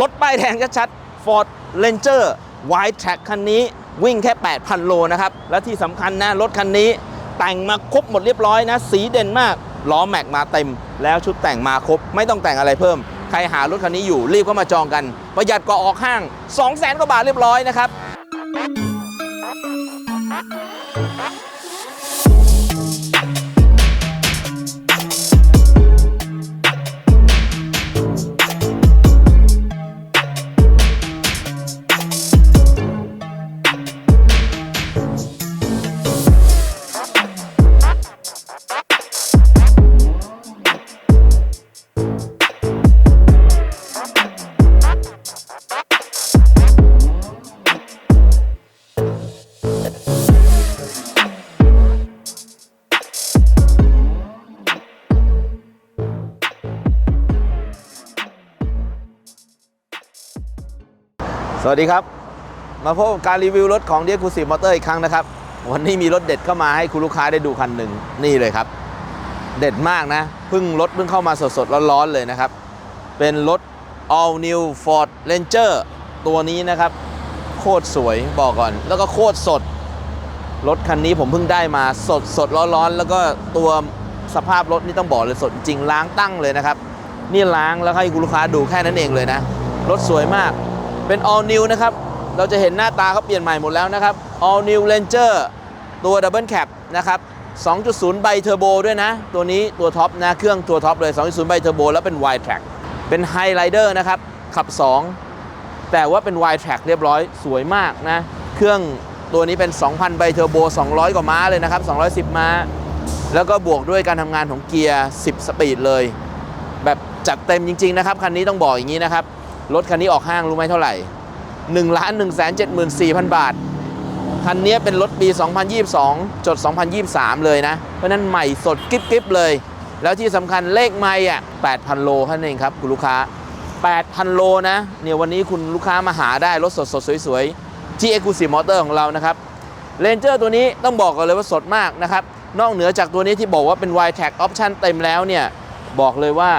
รถป้ายแดงชัดๆ Ford Ranger Wide Track คันนี้วิ่งแค่ 8,000 โลนะครับ และที่สำคัญนะ รถคันนี้แต่งมาครบหมดเรียบร้อยนะ สีเด่นมากล้อแม็กมาเต็ม แล้วชุดแต่งมาครบ ไม่ต้องแต่งอะไรเพิ่ม ใครหารถคันนี้อยู่รีบเข้ามาจองกัน ประหยัดกว่าออกห้าง 200,000กว่าบาทเรียบร้อยนะครับ สวัสดีครับ มาพบกับการรีวิวรถของ d ดีย c คูซีมอเตอร์อีกครั้งนะครับ วันนี้มีรถเด็ดเข้ามาให้คุณลูกค้าได้ดูคันหนึ่งนี่เลยครับ เด็ดมากนะเพิ่งรถเพิ่งเข้ามาสดๆร้อนๆเลยนะครับ เป็นรถ all new Ford Ranger ตัวนี้นะครับ โคตรสวยบอกก่อน แล้วก็โคตรสด รถคันนี้ผมเพิ่งได้มาสดสดร้อนๆ แล้วก็ตัวสภาพรถนี่ต้องบอกเลยสดจริงล้างตั้งเลยนะครับ นี่ล้างแล้วให้คุณลูกค้าดูแค่นั้นเองเลยนะรถสวยมาก เป็น all new นะครับ เราจะเห็นหน้าตาเขาเปลี่ยนใหม่หมดแล้วนะครับ all new ranger ตัว double cab นะครับ 2.0 ไบเทอร์โบด้วยนะ ตัวนี้ตัวท็อปนะ เครื่องตัวท็อปเลย 2.0 ไบเทอร์โบแล้วเป็น wide track เป็น high rider นะครับ ขับ 2 แต่ว่าเป็น wide track เรียบร้อยสวยมากนะ เครื่องตัวนี้เป็น 2,000 ไบเทอร์โบ 200 กว่าม้าเลยนะครับ 210 ม้า แล้วก็บวกด้วยการทำงานของเกียร์ 10 สปีดเลย แบบจัดเต็มจริง ๆ นะครับ คันนี้ต้องบอกอย่างนี้นะครับ รถคันนี้ออกห้างรู้ไหมเท่าไหร่1ล้าน1 7 4 0 0 0 บาท คันนี้เป็นรถปี 2022 จด 2023 เลยนะ เพราะนั้นใหม่สดกิ๊บกิ๊บเลย แล้วที่สำคัญเลขไม่อะ 8,000 โลแค่นั้นเองครับ คุณลูกค้า 8,000 โลนะ เนี่ยวันนี้คุณลูกค้ามาหาได้รถสดสดๆสวยๆ ที่ Exclusive Motor ของเรานะครับเ a นเจอร์ตัวนี้ต้องบอกก่อนเลยว่าสดมากนะครับ นอกเหนือจากตัวนี้ที่บอกว่าเป็น Wide Tag Option เต็มแล้วเนี่ย บอกเลยว่า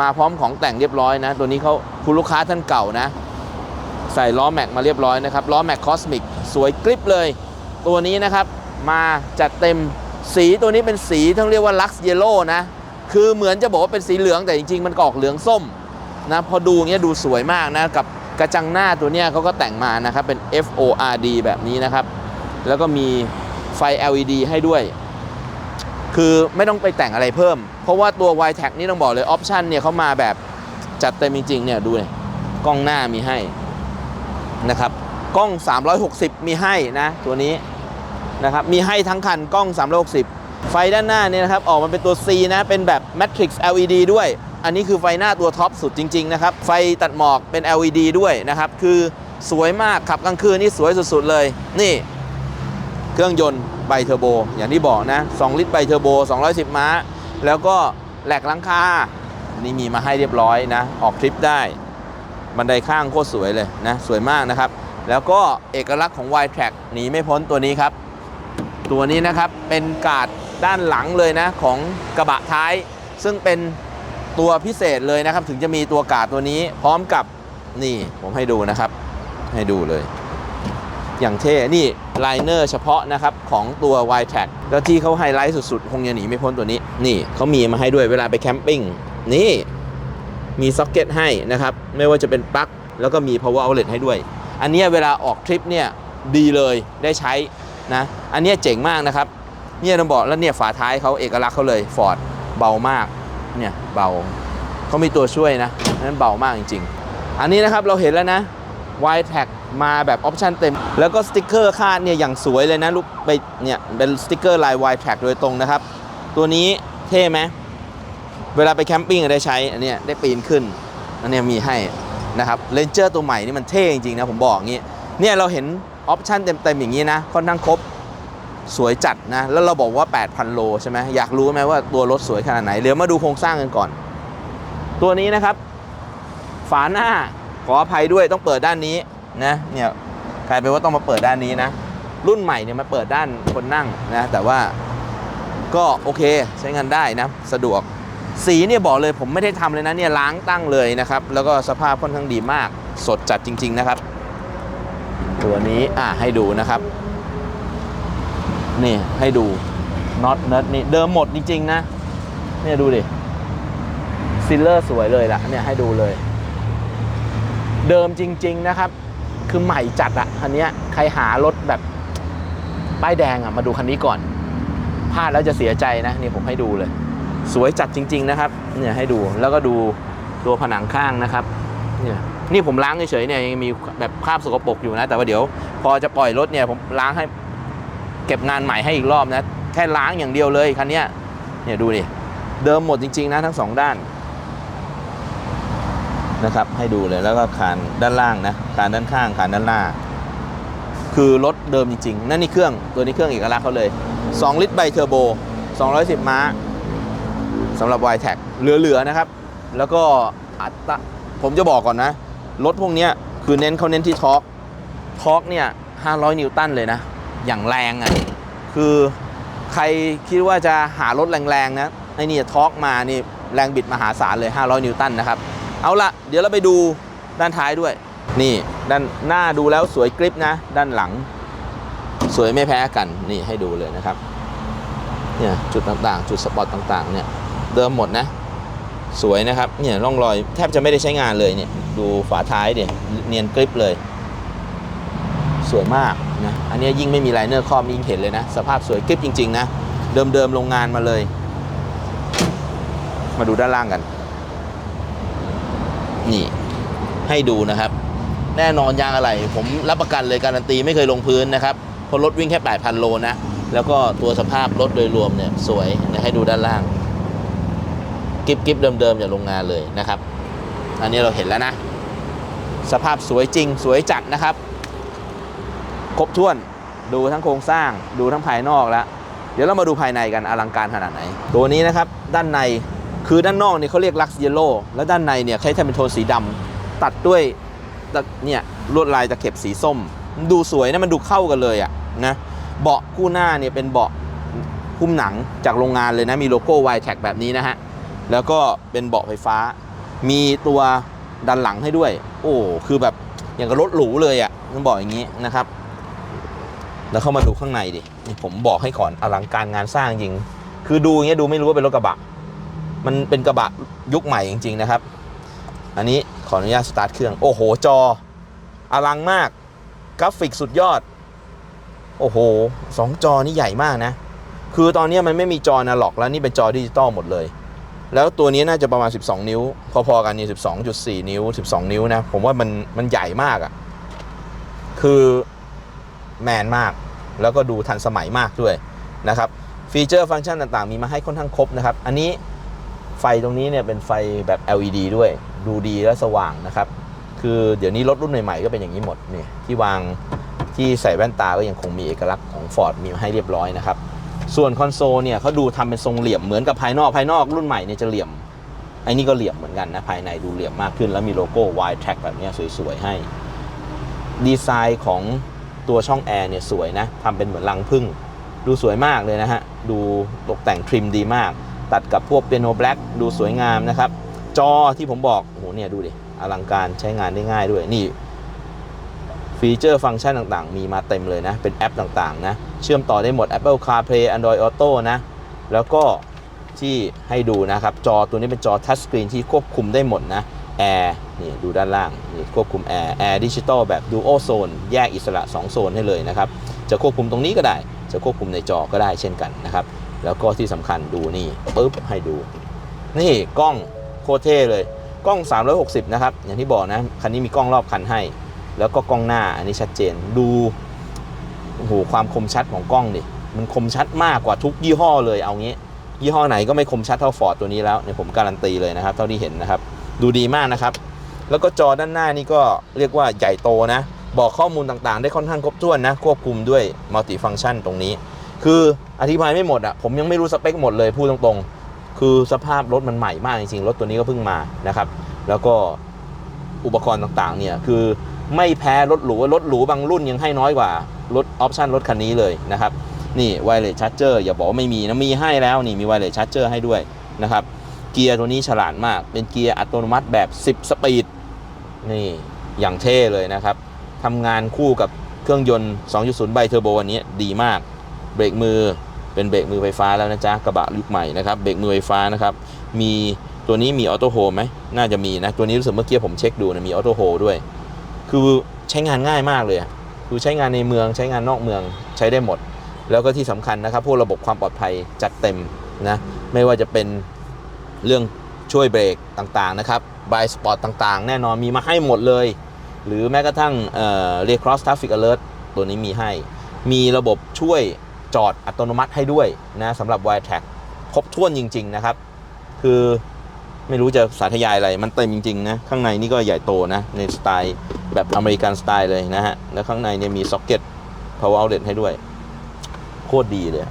มาพร้อมของแต่งเรียบร้อยนะ ตัวนี้เขาคุณลูกค้าท่านเก่านะ ใส่ล้อแม็กมาเรียบร้อยนะครับล้อแม็กคอสมิกสวยกริปเลย ตัวนี้นะครับมาจัดเต็มสีตัวนี้เป็นสีต้องเรียกว่าลักซ์เยลโล่นะ คือเหมือนจะบอกว่าเป็นสีเหลืองแต่จริงๆ มันก็ออกเหลืองส้มนะพอดูเงี้ยดูสวยมากนะ กับกระจังหน้าตัวเนี้ยเขาก็แต่งมานะครับ เป็น FORD แบบนี้นะครับ แล้วก็มีไฟ LED ให้ด้วย คือไม่ต้องไปแต่งอะไรเพิ่ม เพราะว่าตัว y t a c นี่ต้องบอกเลยออปชันเนี่ยเขามาแบบจัดเต็มจริงๆเนี่ยดูเลยกล้องหน้ามีให้นะครับกล้อง 360 มีให้นะตัวนี้นะครับมีให้ทั้งคันกล้อง 360 ไฟด้านหน้าเนี่ยนะครับออกมาเป็นตัว C นะเป็นแบบ Matrix LED ด้วย อันนี้คือไฟหน้าตัวท็อปสุดจริงๆนะครับไฟตัดหมอกเป็น LED ด้วยนะครับคือสวยมากขับกลางคืนนี่สวยสุดๆเลยนี่ เครื่องยนต์ไบเทอร์โบ อย่างที่บอกนะ 2 ลิตรไบเทอร์โบ 210 ม้า แล้วก็แหลกหลังคานี่มีมาให้เรียบร้อยนะ ออกทริปได้ บันไดข้างโคตรสวยเลยนะ สวยมากนะครับ แล้วก็เอกลักษณ์ของ Y Track หนีไม่พ้นตัวนี้ครับ ตัวนี้นะครับเป็นกาดด้านหลังเลยนะของกระบะท้าย ซึ่งเป็นตัวพิเศษเลยนะครับ ถึงจะมีตัวกาดตัวนี้พร้อมกับนี่ผมให้ดูนะครับ ให้ดูเลย อย่างเท่นี่ ไลเนอร์เฉพาะนะครับของตัว Y t r a c แล้วที่เขาไฮไลท์สุดๆ คงจะหนีไม่พ้นตัวนี้ นี่เขามีมาให้ด้วยเวลาไปแคมปิ้งนี่มีซ็อกเก็ตให้นะครับ ไม่ว่าจะเป็นปลั๊กแล้วก็มี power outlet ให้ด้วย อันนี้เวลาออกทริปเนี่ยดีเลยได้ใช้นะอันนี้เจ๋งมากนะครับเนี่ยต้องบอกแล้วเนี่ยฝาท้ายเขาเอกลักษณ์เขาเลยฟอร์ดเบามากเนี่ยเบาเขามีตัวช่วยนะนั้นเบามากจริง ๆ อันนี้นะครับเราเห็นแล้วนะ Y Tag มาแบบออปชันเต็ม แล้วก็สติกเกอร์คาดเนี่ยอย่างสวยเลยนะลูกไปเนี่ยเป็นสติกเกอร์ลาย Y Tag โดยตรงนะครับ ตัวนี้เท่ไหมเวลาไปแคมปิ้งได้ใช้อันเนี้ยได้ปีนขึ้นอันเนี้ยมีให้นะครับเลนเจอร์ตัวใหม่นี่มันเท่จริงๆนะผมบอกอย่างงี้เนี่ยเราเห็นออปชันเต็มๆอย่างนี้นะค่อนข้างครบสวยจัดนะ แล้วเราบอกว่า 8,000 โลใช่ไหมอยากรู้ไหมว่าตัวรถสวยขนาดไหน เดี๋ยวมาดูโครงสร้างกันก่อน ตัวนี้นะครับ ฝาหน้าขออภัยด้วยต้องเปิดด้านนี้ นะเนี่ยกลายเป็นว่าต้องมาเปิดด้านนี้นะ รุ่นใหม่เนี่ยมาเปิดด้านคนนั่งนะแต่ว่าก็โอเคใช้งานได้นะสะดวก สีเนี่ยบอกเลยผมไม่ได้ทำเลยนะเนี่ยล้างตั้งเลยนะครับ แล้วก็สภาพค่อนข้างดีมาก สดจัดจริง ๆนะครับ ตัวนี้อ่าให้ดูนะครับ นี่ให้ดูน็อตเนิร์ดนี่เดิมหมดจริง ๆ นะเนี่ยดูดิซิลเลอร์สวยเลยล่ะเนี่ยให้ดูเลย เดิมจริง ๆ นะครับ คือใหม่จัดอะคันนี้ใครหารถแบบป้ายแดงอะมาดูคันนี้ก่อนพลาดแล้วจะเสียใจนะนี่ผมให้ดูเลย สวยจัดจริง ๆ นะครับ เนี่ยให้ดูแล้วก็ดูตัวผนังข้างนะครับ เนี่ยนี่ผมล้างเฉยๆเนี่ยยังมีแบบคราบสกปรกอยู่นะ แต่ว่าเดี๋ยว พอจะปล่อยรถเนี่ยผมล้างให้เก็บงานใหม่ให้อีกรอบนะ แค่ล้างอย่างเดียวเลยคันนี้เนี่ยดูดิเดิมหมดจริง ๆ นะทั้งสองด้าน นะครับ ให้ดูเลยแล้วก็คานด้านล่างนะคานด้านข้างคานด้านหน้า คือรถเดิมจริงๆ นั่นนี่เครื่องตัวนี้เครื่องเอกลักษณ์เขาเลย 2 ลิตรไบเทอร์โบ 210 ม้าสำหรับ y t e c เหลือๆนะครับ แล้วก็อัตราผมจะบอกก่อนนะ รถพวกนี้คือเน้นเขาเน้นที่ทอร์กทอร์กเนี่ย 500 นิวตันเลยนะ อย่างแรงอะ่ะคือใครคิดว่าจะหารถแรงๆนะไอ้นี่ทอร์กมานี่แรงบิดมหาศาลเลย 500 นิวตันนะครับ เอาละเดี๋ยวเราไปดูด้านท้ายด้วย นี่ด้านหน้าดูแล้วสวยกริปนะ ด้านหลัง สวยไม่แพ้กันนี่ให้ดูเลยนะครับเนี่ยจุดต่างๆ จุดสปอตต่างๆเนี่ยเดิมหมดนะ สวยนะครับเนี่ยร่องรอยแทบจะไม่ได้ใช้งานเลยเนี่ยดูฝาท้ายเดี๋ยเนียนกริปเลย สวยมากนะอันนี้ยิ่งไม่มีไลเนอร์ครอบยิ่งเห็นเลยนะ สภาพสวยกริปจริง ๆ นะ เดิมๆโรงงานมาเลย มาดูด้านล่างกัน ให้ดูนะครับ แน่นอนยางอะไรผมรับประกันเลยการันตีไม่เคยลงพื้นนะครับเพราะรถวิ่งแค่ 8,000 โลนะ แล้วก็ตัวสภาพรถโดยรวมเนี่ยสวยนะให้ดูด้านล่างกิบกิบเดิมๆจากโรงงานเลยนะครับ อันนี้เราเห็นแล้วนะ สภาพสวยจริงสวยจัดนะครับ ครบถ้วนดูทั้งโครงสร้างดูทั้งภายนอกแล้ว เดี๋ยวเรามาดูภายในกันอลังการขนาดไหน ตัวนี้นะครับด้านในคือด้านนอกเนี่ยเขาเรียกลักซ์เยลโล่แล้วด้านในเนี่ยใช้ทำเป็นโทนสีดำ ตัดด้วยเนี่ยลวดลายตะเข็บสีส้ม ดูสวยนะมันดูเข้ากันเลยอะนะเบาะคู่หน้าเนี่ยเป็นเบาะหุ้มหนังจากโรงงานเลยนะ มีโลโก้ y t a g แบบนี้นะฮะ แล้วก็เป็นเบาะไฟฟ้า มีตัวดันหลังให้ด้วย โอ้คือแบบอย่างกับรถหรูเลยอะ่ะต้องบอกอย่างนี้นะครับ แล้วเข้ามาดูข้างในดิผมบอกให้ก่อนอลังการงานสร้างจริง คือดูอย่างเงี้ยดูไม่รู้ว่าเป็นรถกระบะ มันเป็นกระบะยุคใหม่จริง ๆ นะครับ อันนี้ ขออนุญาตสตาร์ทเครื่อง โอ้โห จอ อลังมาก กราฟิกสุดยอด โอ้โหสองจอนี่ใหญ่มากนะ คือตอนนี้มันไม่มีจออนาล็อกแล้วนี่เป็นจอดิจิตอลหมดเลย แล้วตัวนี้น่าจะประมาณ 12 นิ้ว พอๆกันนี่12.4 นิ้ว 12 นิ้วนะ ผมว่ามันมันใหญ่มากอะ่ะ คือแมนมาก แล้วก็ดูทันสมัยมากด้วยนะครับฟีเจอร์ฟังก์ชันต่างๆ มีมาให้ค่อนข้างครบนะครับ อันนี้ไฟตรงนี้เนี่ยเป็นไฟแบบ LED ด้วย ดูดีและสว่างนะครับ คือเดี๋ยวนี้รถรุ่นใหม่ๆก็เป็นอย่างนี้หมดนี่ที่วางที่ใส่แว่นตาก็ยังคงมีเอกลักษณ์ของ Ford มีให้เรียบร้อยนะครับ ส่วนคอนโซลเนี่ยเขาดูทำเป็นทรงเหลี่ยมเหมือนกับภายนอกภายนอกรุ่นใหม่เนี่ยจะเหลี่ยมไอ้นี่ก็เหลี่ยมเหมือนกันนะภายในดูเหลี่ยมมากขึ้น แล้วมีโลโก้ Y Track แบบนี้สวยๆให้ ดีไซน์ของตัวช่องแอร์เนี่ยสวยนะทำเป็นเหมือนรังผึ้งดูสวยมากเลยนะฮะ ดูตกแต่งทริมดีมาก ตัดกับพวกเปียโนแบล็กดูสวยงามนะครับ จอที่ผมบอกโอ้โหเนี่ยดูดิอลังการใช้งานได้ง่ายด้วยนี่ฟีเจอร์ฟังก์ชันต่างๆ มีมาเต็มเลยนะ เป็นแอปต่างๆนะ เชื่อมต่อได้หมด Apple CarPlay Android Auto นะ แล้วก็ที่ให้ดูนะครับ จอตัวนี้เป็นจอทัชสกรีนที่ควบคุมได้หมดนะแอร์นี่ดูด้านล่างนี่ควบคุมแอร์แอร์ดิจิตอลแบบ Dual Zone แยกอิสระ 2 โซนให้เลยนะครับ จะควบคุมตรงนี้ก็ได้ จะควบคุมในจอก็ได้เช่นกันนะครับ แล้วก็ที่สำคัญดูนี่ปุ๊บให้ดู นี่กล้อง คตรเท่เลย กล้อง 360 นะครับ อย่างที่บอกนะ คันนี้มีกล้องรอบคันให้ แล้วก็กล้องหน้าอันนี้ชัดเจนดูโอ้โหความคมชัดของกล้องดิมันคมชัดมากกว่าทุกยี่ห้อเลยเอางี้ ยี่ห้อไหนก็ไม่คมชัดเท่าฟอร์ดตัวนี้แล้วเนี่ยผมการันตีเลยนะครับ เท่าที่เห็นนะครับ ดูดีมากนะครับ แล้วก็จอด้านหน้านี่ก็เรียกว่าใหญ่โตนะ บอกข้อมูลต่างๆ ได้ค่อนข้างครบถ้วนนะ ควบคุมด้วยมัลติฟัง c t ชันตรงนี้ คืออธิบายไม่หมดอะผมยังไม่รู้สเปคหมดเลยพูดตรงๆ คือสภาพรถมันใหม่มากจริงๆ รถตัวนี้ก็เพิ่งมานะครับ แล้วก็อุปกรณ์ต่างๆเนี่ยคือไม่แพ้รถหรูรถหรูบางรุ่นยังให้น้อยกว่ารถออปชันรถคันนี้เลยนะครับ นี่ไวเลสชาร์เจอร์อย่าบอกว่าไม่มีนะมีให้แล้วนี่มีไวเลสชาร์เจอร์ให้ด้วยนะครับกกียร์ตัวนี้ฉลาดมาก เป็นเกียร์อัตโนมัติแบบ 10 สปีด นี่อย่างเท่เลยนะครับทำงานคู่กับเครื่องยนต์ 2.0 ไบเทอร์โบอันนี้ดีมาก เบรกมือ เป็นเบรกมือไฟฟ้าแล้วนะจ๊ะกระบะยุคใหม่นะครับเบรกมือไฟฟ้านะครับมีตัวนี้มีออโต้โฮไหมน่าจะมีนะตัวนี้รู้สึกเมื่อกี้ผมเช็คดูนะมีออโต้โฮด้วย คือใช้งานง่ายมากเลยคือใช้งานในเมืองใช้งานนอกเมืองใช้ได้หมด แล้วก็ที่สำคัญนะครับพวกระบบความปลอดภัยจัดเต็มนะไม่ว่าจะเป็นเรื่องช่วยเบรกต่างๆนะครับบายสปอร์ตต่างๆ แน่นอนมีมาให้หมดเลย หรือแม้กระทั่งเอ่อ Ray Cross Traffic Alert ตัวนี้มีให้ มีระบบช่วย จอดอัตโนมัติให้ด้วยนะสำหรับ Wire t r a c ครบถ้วนจริง ๆ นะครับ คือไม่รู้จะสาธยายอะไร มันเต็มจริง ๆ นะ ข้างในนี่ก็ใหญ่โตนะ ในสไตล์แบบอเมริกันสไตล์เลยนะฮะ แล้วข้างในเนี่ยมีซ็อกเก็ต power outlet ให้ด้วย โคตรดีเลย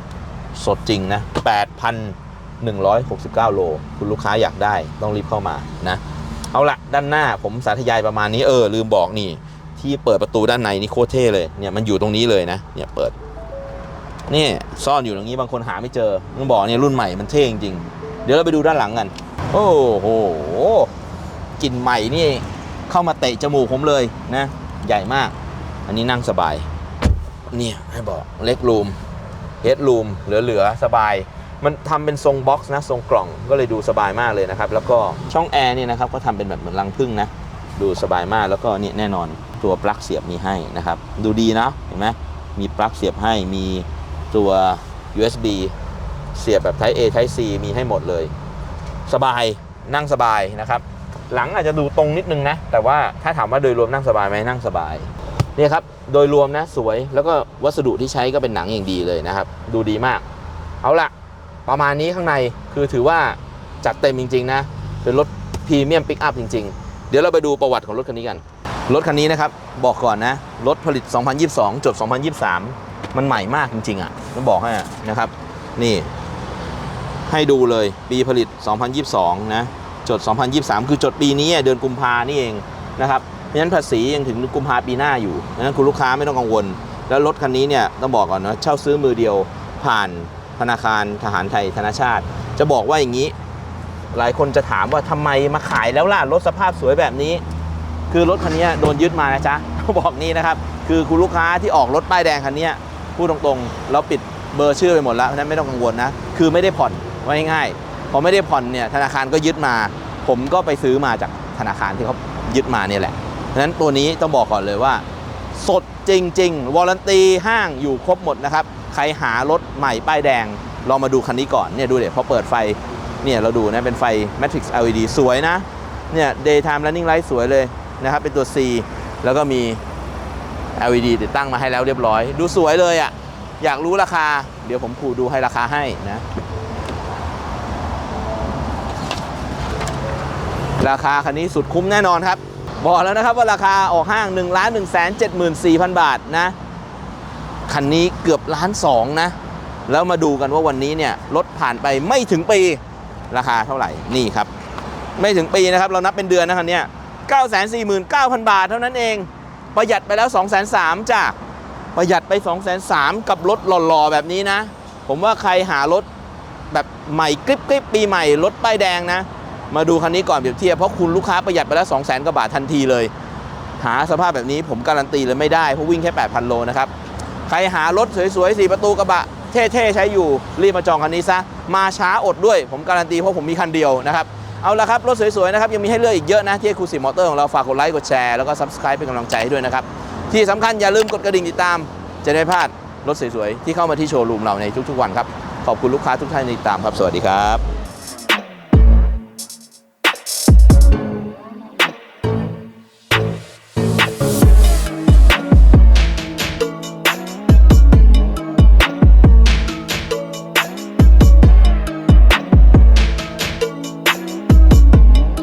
สดจริงนะ 8,169 โล คุณลูกค้าอยากได้ต้องรีบเข้ามานะ เอาละด้านหน้าผมสาธยายประมาณนี้เออ ลืมบอกนี่ ที่เปิดประตูด้านในนี่โคตรเท่เลยเนี่ยมันอยู่ตรงนี้เลยนะเนี่ยเปิด นี่ซ่อนอยู่ตรงนี้บางคนหาไม่เจอต้องบอกเนี่ยรุ่นใหม่มันเท่จริงๆเดี๋ยวเราไปดูด้านหลังกัน โอ้โหกลิ่นใหม่นี่เข้ามาเตะจมูกผมเลยนะ ใหญ่มาก อันนี้นั่งสบาย เนี่ยให้บอกเล็กรูมเฮดรูมเหลือๆ สบาย มันทำเป็นทรงบ็อกซ์นะ ทรงกล่องก็เลยดูสบายมากเลยนะครับ แล้วก็ช่องแอร์เนี่ยนะครับก็ทำเป็นแบบเหมือนรังผึ้งนะ ดูสบายมากแล้วก็นี่แน่นอนตัวปลั๊กเสียบมีให้นะครับ ดูดีนะเห็นไหมมีปลั๊กเสียบให้มี ตัว USB เสียบแบบ Type A Type C มีให้หมดเลย สบายนั่งสบายนะครับ หลังอาจจะดูตรงนิดนึงนะ แต่ว่าถ้าถามว่าโดยรวมนั่งสบายไหมนั่งสบายเนี่ยครับ โดยรวมนะสวยแล้วก็วัสดุที่ใช้ก็เป็นหนังอย่างดีเลยนะครับ ดูดีมาก เอาละประมาณนี้ข้างในคือถือว่าจัดเต็มจริง ๆ นะ เป็นรถพรีเมียมปิกอัพจริง ๆ เดี๋ยวเราไปดูประวัติของรถคันนี้กัน รถคันนี้นะครับ บอกก่อนนะ รถผลิต 2022จด2023 มันใหม่มากจริงๆอะต้องบอกให้นะครับ นี่ ให้ดูเลยปีผลิต 2022 นะ จด 2023 คือจดปีนี้เดือนกุมภานี่เองนะครับ เพราะฉะนั้นภาษียังถึงกุมภาปีหน้าอยู่ดังนั้นคุณลูกค้าไม่ต้องกังวล แล้วรถคันนี้เนี่ยต้องบอกก่อนนะเช่าซื้อมือเดียวผ่านธนาคารทหารไทยธนาชาติ จะบอกว่าอย่างนี้ หลายคนจะถามว่าทำไมมาขายแล้วล่ะรถสภาพสวยแบบนี้ คือรถคันนี้โดนยึดมานะจ๊ะต้องบอกนี้นะครับ คือคุณลูกค้าที่ออกรถป้ายแดงคันนี้ พูดตรงๆ เราปิดเบอร์ชื่อไปหมดแล้วเพราะนั้นไม่ต้องกังวลนะ คือไม่ได้ผ่อนไว้ง่ายๆพอไม่ได้ผ่อนเนี่ยธนาคารก็ยึดมา ผมก็ไปซื้อมาจากธนาคารที่เขายึดมาเนี่ยแหละเพราะนั้นตัวนี้ต้องบอกก่อนเลยว่า สดจริงๆวอร์ a นตีห้างอยู่ครบหมดนะครับ ใครหารถใหม่ป้ายแดงลองมาดูคันนี้ก่อนเนี่ยดูเดี๋ยวพอเปิดไฟเนี่ยเราดูนะเป็นไฟ Matrix LED สวยนะเนี่ย daytime running light สวยเลยนะครับ เป็นตัว C แล้วก็มี LED ติดตั้งมาให้แล้วเรียบร้อย ดูสวยเลยอะ่ะ อยากรู้ราคา เดี๋ยวผมคูดูให้ราคาให้นะ ราคาคันนี้สุดคุ้มแน่นอนครับ บอกแล้วนะครับว่าราคาออกห้าง1 1 7 4 0 0 0 บาทนะ คันนี้เกือบล้านสองนะ แล้วมาดูกันว่าวันนี้เนี่ยรถผ่านไปไม่ถึงปี ราคาเท่าไหร่ นี่ครับ ไม่ถึงปีนะครับ เรานับเป็นเดือนนะคันเนี้949,000 บาทเท่านั้นเอง ประหยัดไปแล้ว203,000จ้ะประหยัดไป203,000กับรถหล่อๆ แบบนี้นะ ผมว่าใครหารถแบบใหม่กริบกริบปีใหม่รถป้ายแดงนะ มาดูคันนี้ก่อนเปรียบเทียบเพราะคุณลูกค้าประหยัดไปแล้ว200,000กว่าบาททันทีเลย หาสภาพแบบนี้ผมการันตีเลยไม่ได้เพราะวิ่งแค่ 8,000 โลนะครับใครหารถสวยๆ4ประตูกระบะเท่ๆใช้อยู่รีบมาจองคันนี้ซะมาช้าอดด้วย ผมการันตีเพราะผมมีคันเดียวนะครับ เอาละครับ รถสวยๆนะครับยังมีให้เลือกอีกเยอะนะที่คูสีมอเตอร์ของเราฝากกดไลค์กดแชร์แล้วก็ Subscribe เป็นกำลังใจให้ด้วยนะครับ ที่สำคัญอย่าลืมกดกระดิ่งติดตาม จะได้พลาดรถสวยๆที่เข้ามาที่โชว์รูมเราในทุกๆวันครับขอบคุณลูกค้าทุกท่านที่ติดตามครับสวัสดีครับ